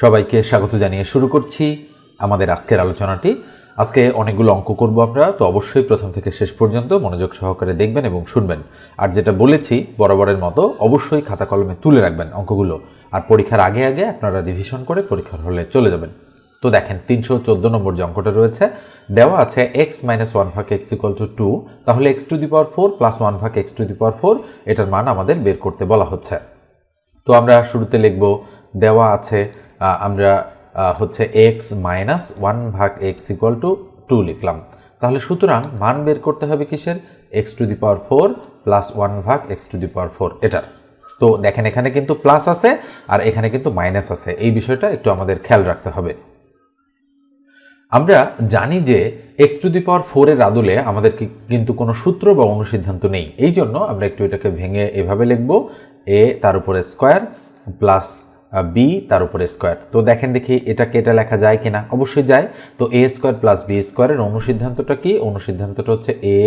সবাইকে স্বাগত জানিয়ে শুরু করছি আমাদের আজকের আলোচনাটি। আজকে অনেকগুলো অঙ্ক করব আমরা, তো অবশ্যই প্রথম থেকে শেষ পর্যন্ত মনোযোগ সহকারে দেখবেন এবং শুনবেন। আর যেটা বলেছি বরাবরের মতো, অবশ্যই খাতা কলমে তুলে রাখবেন অঙ্কগুলো। আর পরীক্ষার আগে আগে আপনারা রিভিশন করে পরীক্ষার হলে চলে যাবেন। তো দেখেন, তিনশো চোদ্দ নম্বর যে অঙ্কটা রয়েছে, দেওয়া আছে এক্স মাইনাস ওয়ান ভাগ এক্স ইকুয়াল টু টু তাহলে X to the power four plus one ভাগ X to the power four এটার মান আমাদের বের করতে বলা হচ্ছে। তো আমরা শুরুতে লিখব দেওয়া আছে আমরা হচ্ছে এক্স মাইনাস ওয়ান ভাগ এক্স ইকুয়াল টু টু লিখলাম। তাহলে সুতরাং মান বের করতে হবে কিসের? X to the power four plus one ভাগ X to the power four এটার। তো দেখেন, এখানে কিন্তু প্লাস আছে আর এখানে কিন্তু মাইনাস আছে। এই বিষয়টা একটু আমাদের খেয়াল রাখতে হবে। আমরা জানি যে এক্স টু দি পাওয়ার ফোরের আদলে আমাদের কিন্তু কোনো সূত্র বা অনুসিদ্ধান্ত নেই। এই জন্য আমরা একটু এটাকে ভেঙে এভাবে লিখব এ তার উপরে স্কোয়ার প্লাস বি তার উপরে স্কোয়ার তো দেখেন দেখি এটা লেখা যায় কিনা। অবশ্যই যায়। তো এ স্কোয়ার প্লাস বি স্কোয়ারের অনুসিদ্ধান্তটা কি? অনুসিদ্ধান্তটা হচ্ছে এ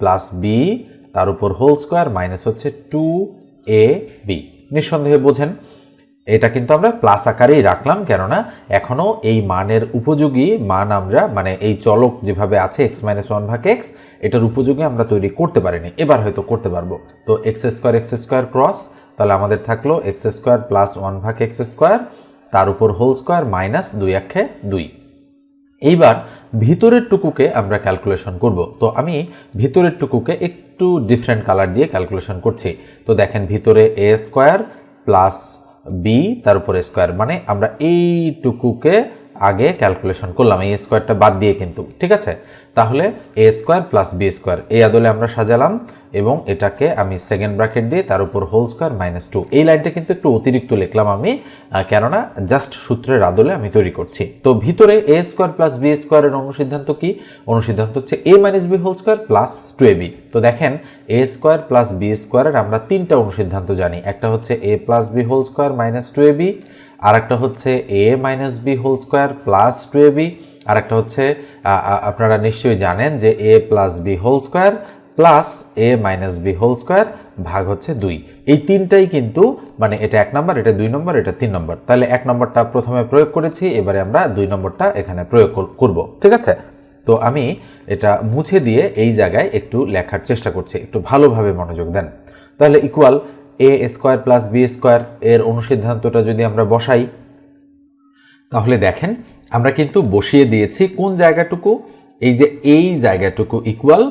প্লাস বি তার উপর হোল স্কোয়ার মাইনাস হচ্ছে টু এ বি নিঃসন্দেহে বোঝেন, এটা কিন্তু আমরা প্লাস আকারেই রাখলাম, কেননা এখনও এই মানের উপযোগী মান আমরা মানে এই চলক যেভাবে আছে এক্স মাইনাস ওয়ান ভাগ এক্স এটার উপযোগী আমরা তৈরি করতে পারিনি। এবার হয়তো করতে পারব। তো X square X square cross তাহলে আমাদের থাকল এক্স স্কোয়ার প্লাস ওয়ান ভাগ এক্স স্কোয়ার, তার উপর হোল স্কোয়ার মাইনাস দুই একে দুই। এইবার ভিতরের টুকুকে আমরা ক্যালকুলেশন করব। তো আমি ভিতরের টুকুকে একটু ডিফারেন্ট কালার দিয়ে ক্যালকুলেশন করছি। তো দেখেন ভিতরে এ স্কোয়ার প্লাস বি, তার উপরে স্কোয়ার। মানে আমরা এইটুকুকে আগে ক্যালকুলেশন করলাম, এই স্কোয়ারটা বাদ দিয়ে কিন্তু, ঠিক আছে? তাহলে A square plus B square এই আদলে আমরা সাজালাম এবং এটাকে আমি সেকেন্ড ব্র্যাকেট দিয়ে তার উপর হোল স্কোয়ার মাইনাস টু এই লাইনটা কিন্তু একটু অতিরিক্ত লিখলাম আমি কেননা জাস্ট সূত্রের আদলে আমি তৈরি করছি। তো ভিতরে এ স্কোয়ার প্লাস বি স্কোয়ারের অনুসিদ্ধান্ত কি? অনুসিদ্ধান্ত হচ্ছে A minus B whole square plus two A B তো দেখেন এ স্কোয়ার প্লাস বি স্কোয়ারের আমরা তিনটা অনুসিদ্ধান্ত জানি। একটা হচ্ছে A plus B whole square minus two A B আর একটা হচ্ছে A minus B whole square plus two A B আর একটা হচ্ছে আপনারা নিশ্চয়ই জানেন যে A plus B whole square plus A minus B whole square ভাগ হচ্ছে দুই। এই তিনটাই কিন্তু মানে এটা এক নম্বর এটা দুই নম্বর এটা তিন নম্বর তাহলে এক নম্বরটা প্রথমে প্রয়োগ করেছি, এবারে আমরা দুই নম্বরটা এখানে প্রয়োগ কর- করব। ঠিক আছে? তো আমি এটা মুছে দিয়ে এই জায়গায় একটু লেখার চেষ্টা করছি। একটু ভালোভাবে মনোযোগ দেন। তাহলে equal A square plus B square এর অনুসিদ্ধান্তটা যদি আমরা বসাই, তাহলে দেখেন আমরা কিন্তু বসিয়ে দিয়েছি কোন জায়গাটুকু? এই যে এই জায়গাটুকু ইকুয়াল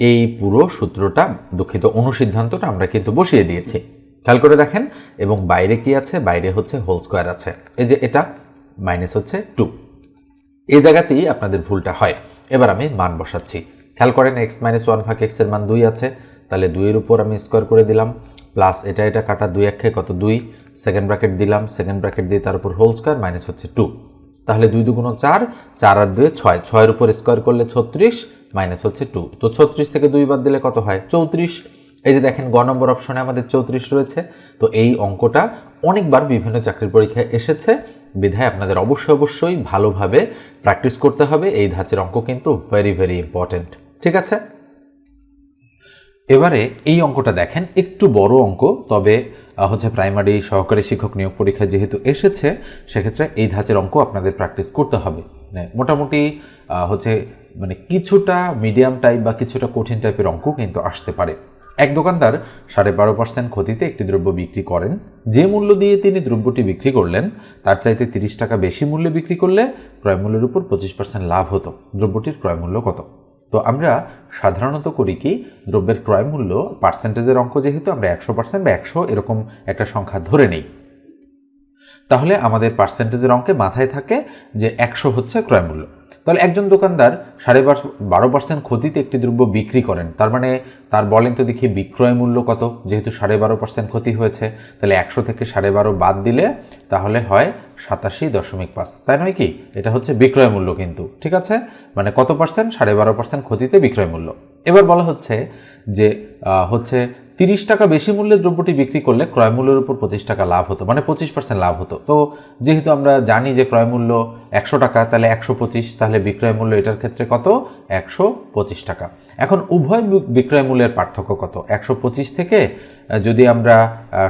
এই পুরো সূত্রটা, দুঃখিত অনুসিদ্ধান্তটা আমরা কিন্তু বসিয়ে দিয়েছি। খেয়াল করে দেখেন, এবং বাইরে কি আছে? বাইরে হচ্ছে হোল স্কোয়ার আছে। এই যে এটা মাইনাস হচ্ছে টু এই জায়গাতেই আপনাদের ভুলটা হয়। এবার আমি মান বসাচ্ছি। খেয়াল করেন এক্স মাইনাস ওয়ান ভাগ এক্সের মান দুই আছে। তাহলে দুইয়ের উপর আমি স্কোয়ার করে দিলাম। প্লাস এটা এটা কাটা দুই একে কত? দুই। সেকেন্ড ব্র্যাকেট দিলাম সেকেন্ড ব্র্যাকেট দিয়ে তার উপর হোল স্কোয়ার মাইনাস হচ্ছে টু তাহলে দুই দুগুণ চার চার আর দুয়ে ছয়। ছয়ের উপর স্কোয়ার করলে ছত্রিশ মাইনাস হচ্ছে টু তো ছত্রিশ থেকে দুই বাদ দিলে কত হয়? চৌত্রিশ। এই যে দেখেন, গ নম্বর অপশনে আমাদের চৌত্রিশ রয়েছে। তো এই অঙ্কটা অনেকবার বিভিন্ন চাকরির পরীক্ষায় এসেছে। বিধায় আপনাদের অবশ্যই অবশ্যই ভালোভাবে প্র্যাকটিস করতে হবে। এই ধাঁচের অঙ্ক কিন্তু ভেরি ভেরি ইম্পর্ট্যান্ট ঠিক আছে? এবারে এই অঙ্কটা দেখেন, একটু বড় অঙ্ক, তবে হচ্ছে প্রাইমারি সহকারী শিক্ষক নিয়োগ পরীক্ষা যেহেতু এসেছে, সেক্ষেত্রে এই ধাঁচের অঙ্ক আপনাদের প্র্যাকটিস করতে হবে। মানে মোটামুটি হচ্ছে মানে কিছুটা মিডিয়াম টাইপ বা কিছুটা কঠিন টাইপের অঙ্ক কিন্তু আসতে পারে। এক দোকানদার সাড়ে বারো পার্সেন্ট ক্ষতিতে একটি দ্রব্য বিক্রি করেন। যে মূল্য দিয়ে তিনি দ্রব্যটি বিক্রি করলেন, তার চাইতে তিরিশ টাকা বেশি মূল্যে বিক্রি করলে ক্রয় মূল্যের উপর পঁচিশ পার্সেন্ট লাভ হতো। দ্রব্যটির ক্রয় মূল্য কত? তো আমরা সাধারণত করি কি, দ্রব্যের ক্রয় মূল্য পার্সেন্টেজের অঙ্ক যেহেতু আমরা একশো পার্সেন্ট বা একশো এরকম একটা সংখ্যা ধরে নেই। তাহলে আমাদের পার্সেন্টেজের অঙ্কে মাথায় থাকে যে একশো হচ্ছে ক্রয় মূল্য। তাহলে একজন দোকানদার সাড়ে বারো- পার্সেন্ট ক্ষতিতে একটি দ্রব্য বিক্রি করেন, তার মানে তার বলেন তো দেখি বিক্রয় মূল্য কত, যেহেতু সাড়ে বারো পার্সেন্ট ক্ষতি হয়েছে, তাহলে একশো থেকে সাড়ে বারো বাদ দিলে তাহলে হয় সাতাশি দশমিক পাঁচ। তাই নয় কি? এটা হচ্ছে বিক্রয় মূল্য কিন্তু, ঠিক আছে? মানে কত পার্সেন্ট সাড়ে বারো পার্সেন্ট ক্ষতিতে বিক্রয় মূল্য। এবার বলা হচ্ছে যে হচ্ছে তিরিশ টাকা বেশি মূল্যে দ্রব্যটি বিক্রি করলে ক্রয় মূল্যের উপর পঁচিশ টাকা লাভ হতো মানে পঁচিশ পার্সেন্ট লাভ হতো। তো যেহেতু আমরা জানি যে ক্রয় মূল্য একশো টাকা, তাহলে একশো পঁচিশ, তাহলে বিক্রয় মূল্য এটার ক্ষেত্রে কত? একশো পঁচিশ টাকা। এখন উভয় বিক্রয় মূল্যের পার্থক্য কত? একশো পঁচিশ থেকে যদি আমরা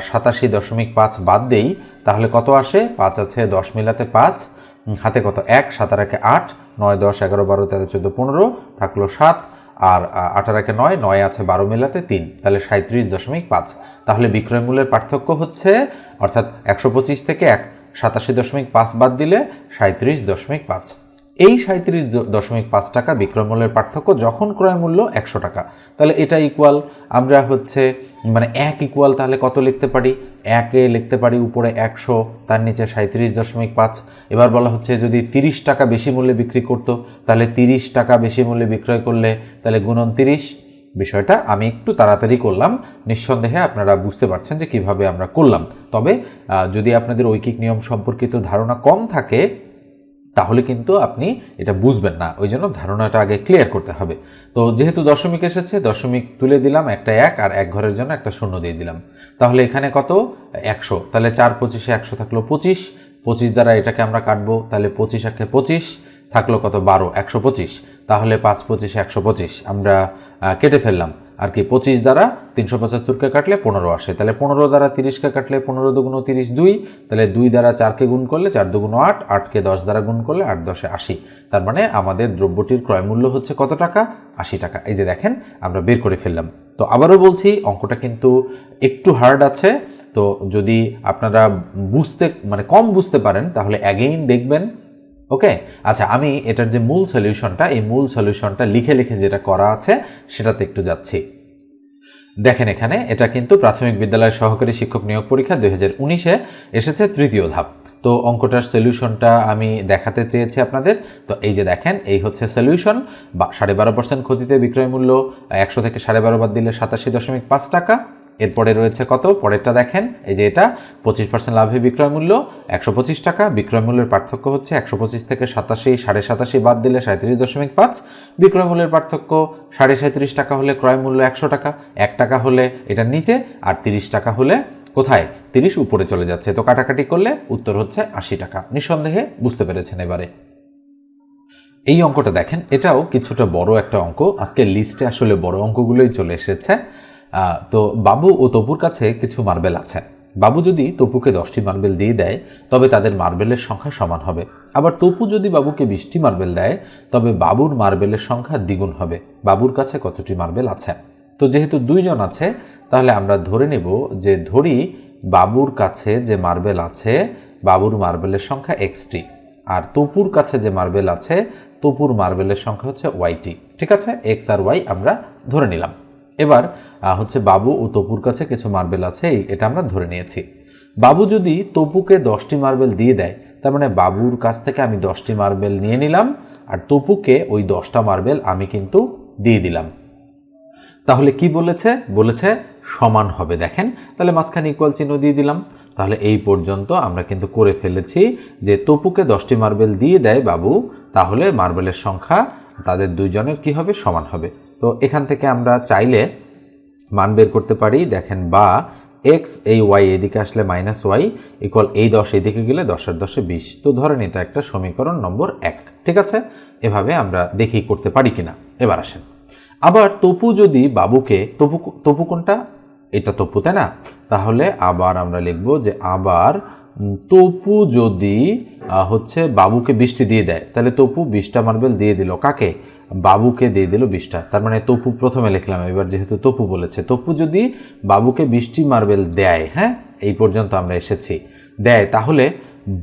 সাতাশি দশমিক পাঁচ বাদ দেই তাহলে কত আসে? পাঁচ আছে দশ মিলাতে পাঁচ। হাতে কত? এক সাত আর একে আট। নয় দশ এগারো বারো তেরো চোদ্দ পনেরো থাকল সাত। আর আ, আট আর একে নয় নয় আছে বারো মিলাতে তিন। তাহলে সাঁত্রিশ দশমিক পাঁচ। তাহলে বিক্রয় মূল্যের পার্থক্য হচ্ছে অর্থাৎ একশো পঁচিশ থেকে এক সাতাশি দশমিক পাঁচ বাদ দিলে সাঁত্রিশ দশমিক পাঁচ। এই সাঁত্রিশ দশমিক পাঁচ টাকা বিক্রয় মূল্যের পার্থক্য যখন ক্রয় মূল্য একশো টাকা। তাহলে এটা ইকুয়াল আমরা হচ্ছে মানে এক ইকুয়াল তাহলে কত লিখতে পারি? একে লিখতে পারি উপরে একশো, তার নিচে সাঁত্রিশ দশমিক পাঁচ। এবার বলা হচ্ছে যদি তিরিশ টাকা বেশি মূল্যে বিক্রি করতো, তাহলে তিরিশ টাকা বেশি মূল্যে বিক্রয় করলে তাহলে গুণন তিরিশ। বিষয়টা আমি একটু তাড়াতাড়ি করলাম, নিঃসন্দেহে আপনারা বুঝতে পারছেন যে কীভাবে আমরা করলাম। তবে যদি আপনাদের ঐকিক নিয়ম সম্পর্কিত ধারণা কম থাকে তাহলে কিন্তু আপনি এটা বুঝবেন না। ওই জন্য ধারণাটা আগে ক্লিয়ার করতে হবে। তো যেহেতু দশমিক এসেছে, দশমিক তুলে দিলাম একটা এক আর এক ঘরের জন্য একটা শূন্য দিয়ে দিলাম। তাহলে এখানে কত? একশো। তাহলে চার পঁচিশে একশো থাকল পঁচিশ। পঁচিশ দ্বারা এটাকে আমরা কাটবো, তাহলে পঁচিশ একে পঁচিশ থাকল কত? বারো। একশো পঁচিশ। তাহলে পাঁচ পঁচিশে একশো পঁচিশ। আমরা কেটে ফেললাম। আর কি পঁচিশ দ্বারা তিনশো পঁচাত্তরকে কাটলে পনেরো আসে। তাহলে পনেরো দ্বারা তিরিশকে কাটলে পনেরো দুগুণ তিরিশ দুই, তাহলে দুই দ্বারা চারকে গুণ করলে চার দুগুণ আট, আটকে দশ দ্বারা গুণ করলে আট দশে আশি। তার মানে আমাদের দ্রব্যটির ক্রয় মূল্য হচ্ছে কত টাকা? আশি টাকা। এই যে দেখেন, আমরা বের করে ফেললাম। তো আবারও বলছি, অঙ্কটা কিন্তু একটু হার্ড আছে। তো যদি আপনারা বুঝতে মানে কম বুঝতে পারেন, তাহলে অ্যাগেইন দেখবেন ওকে আচ্ছা আমি এটার যে মূল সলিউশনটা এই মূল সলিউশনটা লিখে লিখে যেটা করা আছে, সেটাতে একটু যাচ্ছি। দেখেন এখানে, এটা কিন্তু প্রাথমিক বিদ্যালয়ের সহকারী শিক্ষক নিয়োগ পরীক্ষা দুই উনিশে এসেছে তৃতীয় ধাপ। তো অঙ্কটার সলিউশনটা আমি দেখাতে চেয়েছি আপনাদের। তো এই যে দেখেন, এই হচ্ছে সলিউশন বা সাড়ে বারো পার্সেন্ট ক্ষতিতে বিক্রয় মূল্য, একশো থেকে সাড়ে বারো বাদ দিলে সাতাশি দশমিক পাঁচ টাকা। এরপরে রয়েছে কত? পরেরটা দেখেন। এই যে এটা, পঁচিশ পার্সেন্ট লাভে বিক্রয় মূল্য, একশো পঁচিশ টাকা। বিক্রয় মূল্যের পার্থক্য হচ্ছে একশো পঁচিশ থেকে সাতাশি, সাড়ে সাতাশি বাদ দিলে সাঁত্রিশ দশমিক পাঁচ। বিক্রয় মূল্যের পার্থক্য, সাড়ে সাঁত্রিশ টাকা হলে ক্রয় মূল্য একশো টাকা, এক টাকা হলে এটার নিচে, আর তিরিশ টাকা হলে কোথায়? তিরিশ উপরে চলে যাচ্ছে। তো কাটাকাটি করলে উত্তর হচ্ছে আশি টাকা। নিঃসন্দেহে বুঝতে পেরেছেন এবারে। এই অঙ্কটা দেখেন। এটাও কিছুটা বড় একটা অঙ্ক। আজকে লিস্টে আসলে বড় অঙ্কগুলোই চলে এসেছে। তো বাবু ও তপুর কাছে কিছু মার্বেল আছে। বাবু যদি তপুকে দশটি মার্বেল দিয়ে দেয়, তবে তাদের মার্বেলের সংখ্যা সমান হবে। আবার তপু যদি বাবুকে বিশটি মার্বেল দেয়, তবে বাবুর মার্বেলের সংখ্যা দ্বিগুণ হবে। বাবুর কাছে কতটি মার্বেল আছে? তো যেহেতু দুইজন আছে, তাহলে আমরা ধরে নেব যে ধরি বাবুর কাছে যে মার্বেল আছে, বাবুর মার্বেলের সংখ্যা এক্সটি। আর তপুর কাছে যে মার্বেল আছে, তপুর মার্বেলের সংখ্যা হচ্ছে ওয়াইটি ঠিক আছে? এক্স আর ওয়াই আমরা ধরে নিলাম। এবার হচ্ছে বাবু ও তপুর কাছে কিছু মার্বেল আছে এটা আমরা ধরে নিয়েছি। বাবু যদি তপুকে দশটি মার্বেল দিয়ে দেয়, তার মানে বাবুর কাছ থেকে আমি দশটি মার্বেল নিয়ে নিলাম, আর তপুকে ওই দশটা মার্বেল আমি কিন্তু দিয়ে দিলাম। তাহলে কি বলেছে? বলেছে, সমান হবে, দেখেন। তাহলে মাঝখানে ইকুয়াল চিহ্ন দিয়ে দিলাম। তাহলে এই পর্যন্ত আমরা কিন্তু করে ফেলেছি যে তপুকে দশটি মার্বেল দিয়ে দেয় বাবু, তাহলে মার্বেলের সংখ্যা তাদের দুইজনের কি হবে? সমান হবে। তো এখান থেকে আমরা চাইলে মান বের করতে পারি। দেখেন বা এক্স এই ওয়াই এদিকে আসলে মাইনাস ওয়াই ইকুয়াল এই দশ এদিকে গেলে দশের দশে বিশ। তো ধরেন এটা একটা সমীকরণ নম্বর এক, ঠিক আছে? এভাবে আমরা দেখি করতে পারি কিনা। এবার আসেন। আবার তপু যদি বাবুকে, তপু তপু কোনটা? এটা তপু, তাই না? তাহলে আবার আমরা লিখব যে আবার তপু যদি হচ্ছে বাবুকে বৃষ্টি দিয়ে দেয়, তাহলে তপু বিশটা মার্বেল দিয়ে দিল। কাকে? বাবুকে দিয়ে দিল বিশটা তার মানে তপু প্রথমে লিখলাম, এবার যেহেতু তপু বলেছে। তপু যদি বাবুকে বৃষ্টি মার্বেল দেয় হ্যাঁ এই পর্যন্ত আমরা এসেছি। দেয়, তাহলে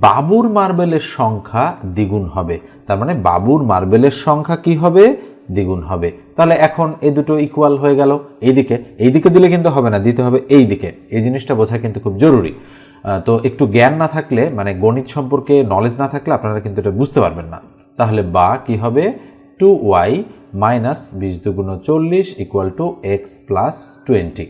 বাবুর মার্বেলের সংখ্যা দ্বিগুণ হবে। তার মানে বাবুর মার্বেলের সংখ্যা কি হবে? দ্বিগুণ হবে। তাহলে এখন এই দুটো ইকুয়াল হয়ে গেল। এইদিকে এইদিকে দিলে কিন্তু হবে না, দিতে হবে এই দিকে এই জিনিসটা বোঝা কিন্তু খুব জরুরি। তো একটু জ্ঞান না থাকলে মানে গণিত সম্পর্কে নলেজ না থাকলে আপনারা কিন্তু এটা বুঝতে পারবেন না। তাহলে বা কি হবে? টু ওয়াই মাইনাস বিশ দুগুণ চল্লিশ equal to X plus twenty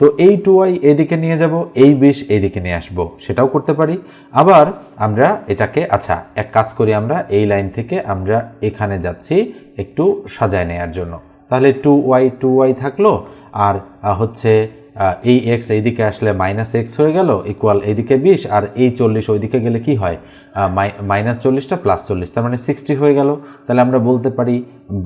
তো এই টু ওয়াই এদিকে নিয়ে যাব, এই বিশ এদিকে নিয়ে আসব, সেটাও করতে পারি। আবার আমরা এটাকে আচ্ছা এক কাজ করি আমরা, এই লাইন থেকে আমরা এখানে যাচ্ছি একটু সাজায় নেওয়ার জন্য। তাহলে টু ওয়াই টু ওয়াই থাকল, আর হচ্ছে এই এক্স এইদিকে আসলে মাইনাস এক্স হয়ে গেল ইকুয়াল এইদিকে বিশ, আর এই চল্লিশ ওইদিকে গেলে কি হয়? মাইনাস চল্লিশটা প্লাস চল্লিশ, তার মানে সিক্সটি হয়ে গেল। তাহলে আমরা বলতে পারি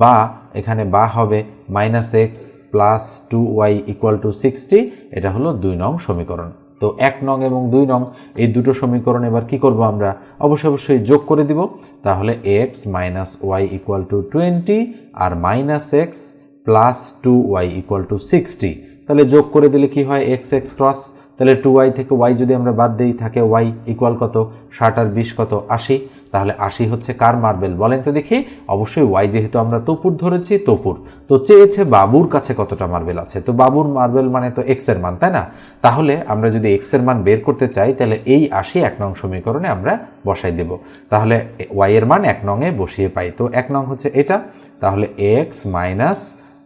বা, এখানে বা হবে minus X plus two Y equal to sixty এটা হলো দুই নং সমীকরণ। তো এক নং এবং দুই নং, এই দুটো সমীকরণ এবার কি করব আমরা? অবশ্যই অবশ্যই যোগ করে দিব। তাহলে X minus Y equal to twenty R minus X plus two Y equal to sixty তাহলে যোগ করে দিলে কি হয়? এক্স এক্স ক্রস তাহলে টু ওয়াই থেকে ওয়াই যদি আমরা বাদ দিই, থাকে ওয়াই ইকুয়াল কত? ষাট আর বিশ কত? আশি। তাহলে আশি হচ্ছে কার মার্বেল বলেন তো দেখি। অবশ্যই ওয়াই যেহেতু আমরা তপুর ধরেছি, তপুর। তো চেয়েছে বাবুর কাছে কতটা মার্বেল আছে? তো বাবুর মার্বেল মানে তো এক্সের মান, তাই না? তাহলে আমরা যদি এক্সের মান বের করতে চাই, তাহলে এই আশি এক নং সমীকরণে আমরা বসাই দেব। তাহলে ওয়াই এর মান এক নংয়ে বসিয়ে পাই। তো এক নং হচ্ছে এটা। তাহলে X minus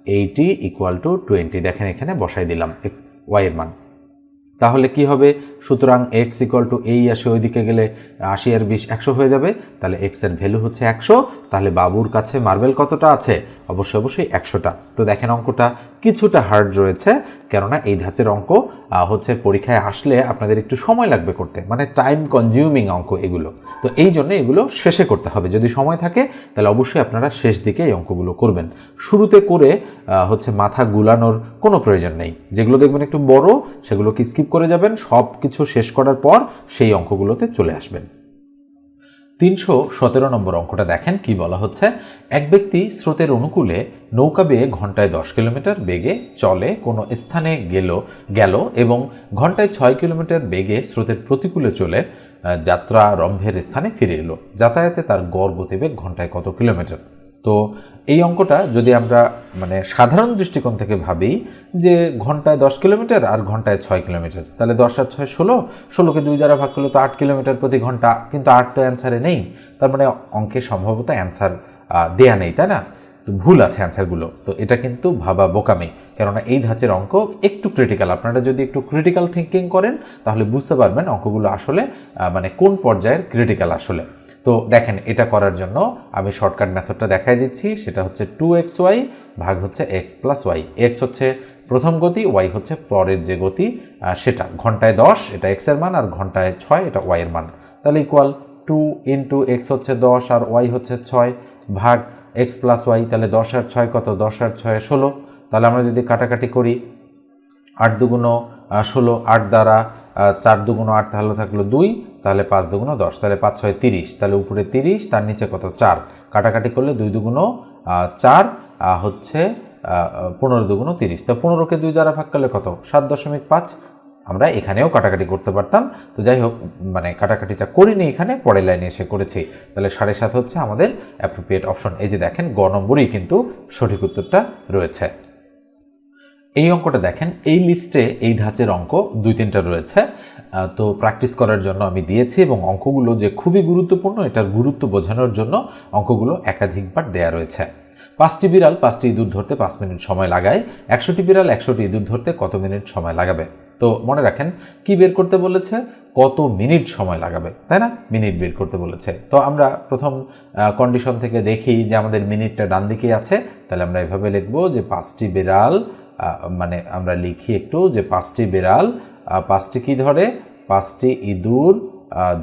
eighty equal to twenty দেখেন এখানে বসাই দিলাম ওয়াই এর মান। তাহলে কি হবে? সুতরাং এক্স ইকুয়াল টু এই আসে ওইদিকে গেলে আশি আর বিশ একশো হয়ে যাবে। তাহলে এক্সের ভ্যালু হচ্ছে একশো। তাহলে বাবুর কাছে মার্বেল কতটা আছে? অবশ্যই অবশ্যই একশোটা। তো দেখেন অঙ্কটা কিছুটা হার্ড রয়েছে, কেননা এই ধাঁচের অঙ্ক হচ্ছে পরীক্ষায় আসলে আপনাদের একটু সময় লাগবে করতে মানে টাইম কনজিউমিং অঙ্ক এগুলো। তো এই জন্য এগুলো শেষে করতে হবে। যদি সময় থাকে, তাহলে অবশ্যই আপনারা শেষ দিকে এই অঙ্কগুলো করবেন। শুরুতে করে হচ্ছে মাথা গুলানোর কোনো প্রয়োজন নেই। যেগুলো দেখবেন একটু বড়, সেগুলোকে স্কিপ করে যাবেন সব কিছু শেষ করার পর সেই অঙ্কগুলোতে চলে আসবেন। তিনশো সতেরো নম্বর অঙ্কটা দেখেন, কি বলা হচ্ছে? এক ব্যক্তি স্রোতের অনুকূলে নৌকা বেয়ে ঘন্টায় দশ কিলোমিটার বেগে চলে, কোনো স্থানে গেল গেল এবং ঘন্টায় ছয় কিলোমিটার বেগে স্রোতের প্রতিকূলে চলে যাত্রা রম্ভের স্থানে ফিরে এলো। যাতায়াতে তার গড় গতিবেগ ঘন্টায় কত কিলোমিটার? তো এই অঙ্কটা যদি আমরা মানে সাধারণ দৃষ্টিকোণ থেকে ভাবি যে ঘন্টায় দশ কিলোমিটার আর ঘন্টায় ছয় কিলোমিটার, তাহলে দশ আর ছয় ষোলো, ষোলোকে দুই দ্বারা ভাগ করলে তো আট কিলোমিটার প্রতি ঘণ্টা, কিন্তু আট তো অ্যান্সারে নেই। তার মানে অঙ্কে সম্ভবত অ্যান্সার দেয়া নেই, তাই না? তো ভুল আছে অ্যান্সারগুলো। তো এটা কিন্তু ভাবা বোকামি, কেননা এই ধাঁচের অঙ্ক একটু ক্রিটিক্যাল আপনারা যদি একটু ক্রিটিক্যাল থিঙ্কিং করেন, তাহলে বুঝতে পারবেন অঙ্কগুলো আসলে মানে কোন পর্যায়ের ক্রিটিক্যাল আসলে। তো দেখেন, এটা করার জন্য আমি শর্টকাট মেথডটা দেখাই দিচ্ছি। সেটা হচ্ছে টু এক্স ওয়াই ভাগ হচ্ছে এক্স প্লাস ওয়াই এক্স হচ্ছে প্রথম গতি ওয়াই হচ্ছে পরের যে গতি। সেটা ঘন্টায় দশ, এটা এক্সের মান, আর ঘন্টায় ছয়, এটা ওয়াইয়ের মান। তাহলে ইকুয়াল টু ইন্টু এক্স হচ্ছে দশ, আর ওয়াই হচ্ছে ছয় ভাগ এক্স প্লাস ওয়াই তাহলে দশ আর ছয় কত? দশ আর ছয় ষোলো। তাহলে আমরা যদি কাটাকাটি করি, আট দুগুণো ষোলো, আট দ্বারা চার দুগুণো আট তাহলে থাকল দুই, তাহলে পাঁচ দুগুণো দশ, তাহলে পাঁচ ছয় তিরিশ, তাহলে উপরে তিরিশ, তার নিচে কত চার? কাটাকাটি করলে দুই দুগুণো চার হচ্ছে পনেরো দুগুণো তিরিশ। তো পনেরোকে দুই দ্বারা ভাগ করলে কত? সাত দশমিক পাঁচ। আমরা এখানেও কাটাকাটি করতে পারতাম। তো যাই হোক মানে কাটাকাটিটা করিনি এখানে, পরের লাইনে এসে করেছি। তাহলে সাড়ে সাত হচ্ছে আমাদের অ্যাপ্রোপ্রিয়েট অপশন এই যে দেখেন, গ নম্বরই কিন্তু সঠিক উত্তরটা রয়েছে। এই অঙ্কটা দেখেন, এই লিস্টে এই ধাঁচের অঙ্ক দুই তিনটা রয়েছে। তো প্র্যাকটিস করার জন্য আমি দিয়েছি এবং অঙ্কগুলো যে খুবই গুরুত্বপূর্ণ এটার গুরুত্ব বোঝানোর জন্য অঙ্কগুলো একাধিকবার দেয়া রয়েছে। পাঁচটি বিড়াল পাঁচটি ইঁদুর ধরতে পাঁচ মিনিট সময় লাগায়। একশোটি বিড়াল একশোটি ইঁদুর ধরতে কত মিনিট সময় লাগাবে? তো মনে রাখেন, কি বের করতে বলেছে? কত মিনিট সময় লাগাবে? তাই না? মিনিট বের করতে বলেছে। তো আমরা প্রথম কন্ডিশন থেকে দেখি যে আমাদের মিনিটটা ডান দিকে আছে। তাহলে আমরা এভাবে লিখব যে পাঁচটি বিড়াল মানে আমরা লিখি একটু যে পাঁচটি বিড়াল পাঁচটি কি ধরে? পাঁচটি ইঁদুর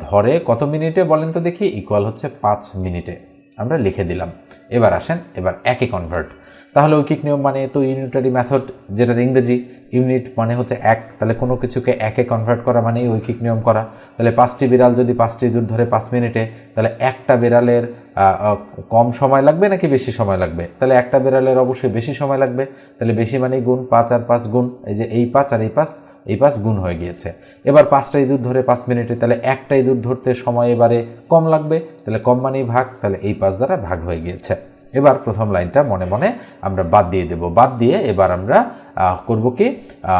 ধরে কত মিনিটে বলেন তো দেখি? ইকুয়াল হচ্ছে পাঁচ মিনিটে। আমরা লিখে দিলাম। এবার আসেন, এবার একে কনভার্ট তাহলে ঐকিক নিয়ম মানে তো ইউনিটারি মেথড যেটার ইংরেজি ইউনিট মানে হচ্ছে এক। তাহলে কোনো কিছুকে একে কনভার্ট করা মানেই ঐকিক নিয়ম করা। তাহলে পাঁচটি বিড়াল যদি পাঁচটি দূর ধরে পাঁচ মিনিটে, তাহলে একটা বিড়ালের কম সময় লাগবে নাকি বেশি সময় লাগবে? তাহলে একটা বিড়ালের অবশ্যই বেশি সময় লাগবে। তাহলে বেশি মানেই গুণ, পাঁচ আর পাঁচ গুণ। এই যে এই পাঁচ আর এই পাঁচ এই পাঁচ গুণ হয়ে গিয়েছে। এবার পাঁচটা ইঁদুর ধরে পাঁচ মিনিটে, তাহলে একটা ইঁদুর ধরতে সময় এবারে কম লাগবে। তাহলে কম মানেই ভাগ, তাহলে এই পাঁচ দ্বারা ভাগ হয়ে গিয়েছে। এবার প্রথম লাইনটা মনে মনে আমরা বাদ দিয়ে দেব। বাদ দিয়ে এবার আমরা করব কি?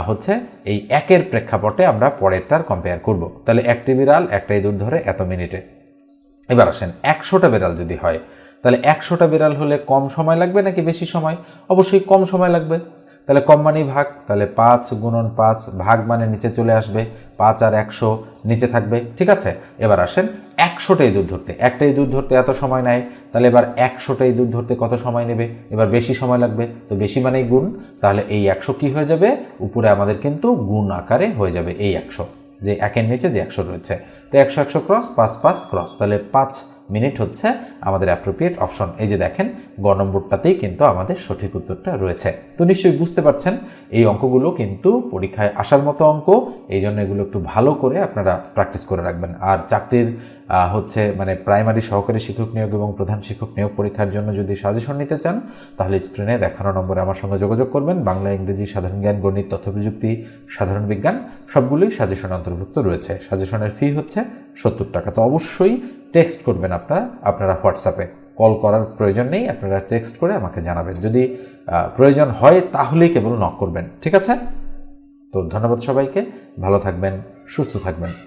হচ্ছে এই একের প্রেক্ষাপটে আমরা পরেরটার কম্পেয়ার করব। তাহলে একটি বিড়াল একটা ইঁদুর ধরে এত মিনিটে। এবার আসেন, একশোটা বিড়াল যদি হয়, তাহলে একশোটা বিড়াল হলে কম সময় লাগবে নাকি বেশি সময়? অবশ্যই কম সময় লাগবে। তাহলে কম মানেই ভাগ, তাহলে পাঁচ গুণন পাঁচ, ভাগ মানে নিচে চলে আসবে, পাঁচ আর একশো নিচে থাকবে, ঠিক আছে? এবার আসেন একশোটা ইঁদুর ধরতে। একটা ইঁদুর ধরতে এত সময় নেয়, তাহলে এবার একশোটা ইঁদুর ধরতে কত সময় নেবে? এবার বেশি সময় লাগবে, তো বেশি মানেই গুণ, তাহলে এই একশো কী হয়ে যাবে? উপরে আমাদের কিন্তু গুণ আকারে হয়ে যাবে এই একশো, যে একের নিচে যে একশো রয়েছে। তো একশো একশো ক্রস পাঁচ পাঁচ ক্রস তাহলে পাঁচ মিনিট হচ্ছে আমাদের অ্যাপ্রোপ্রিয়েট অপশন এই যে দেখেন, গ নম্বরটাতেই কিন্তু আমাদের সঠিক উত্তরটা রয়েছে। তো নিশ্চয়ই বুঝতে পারছেন, এই অঙ্কগুলো কিন্তু পরীক্ষায় আসার মতো অঙ্ক এই জন্য এগুলো একটু ভালো করে আপনারা প্র্যাকটিস করে রাখবেন। আর চাকরির হচ্ছে মানে প্রাইমারি সহকারী শিক্ষক নিয়োগ এবং প্রধান শিক্ষক নিয়োগ পরীক্ষার জন্য যদি সাজেশন নিতে চান, তাহলে স্ক্রিনে দেখানো নম্বরে আমার সঙ্গে যোগাযোগ করবেন। বাংলা, ইংরেজি, সাধারণ জ্ঞান, গণিত, তথ্য প্রযুক্তি, সাধারণ বিজ্ঞান, সবগুলোই সাজেশন অন্তর্ভুক্ত রয়েছে। সাজেশনের ফি হচ্ছে সত্তর টাকা। তো অবশ্যই টেক্সট করবেন আপনারা আপনারা হোয়াটসঅ্যাপে। কল করার প্রয়োজন নেই, আপনারা টেক্সট করে আমাকে জানাবেন। যদি প্রয়োজন হয়, তাহলেই কেবল নক করবেন। ঠিক আছে? তো ধন্যবাদ সবাইকে। ভালো থাকবেন, সুস্থ থাকবেন।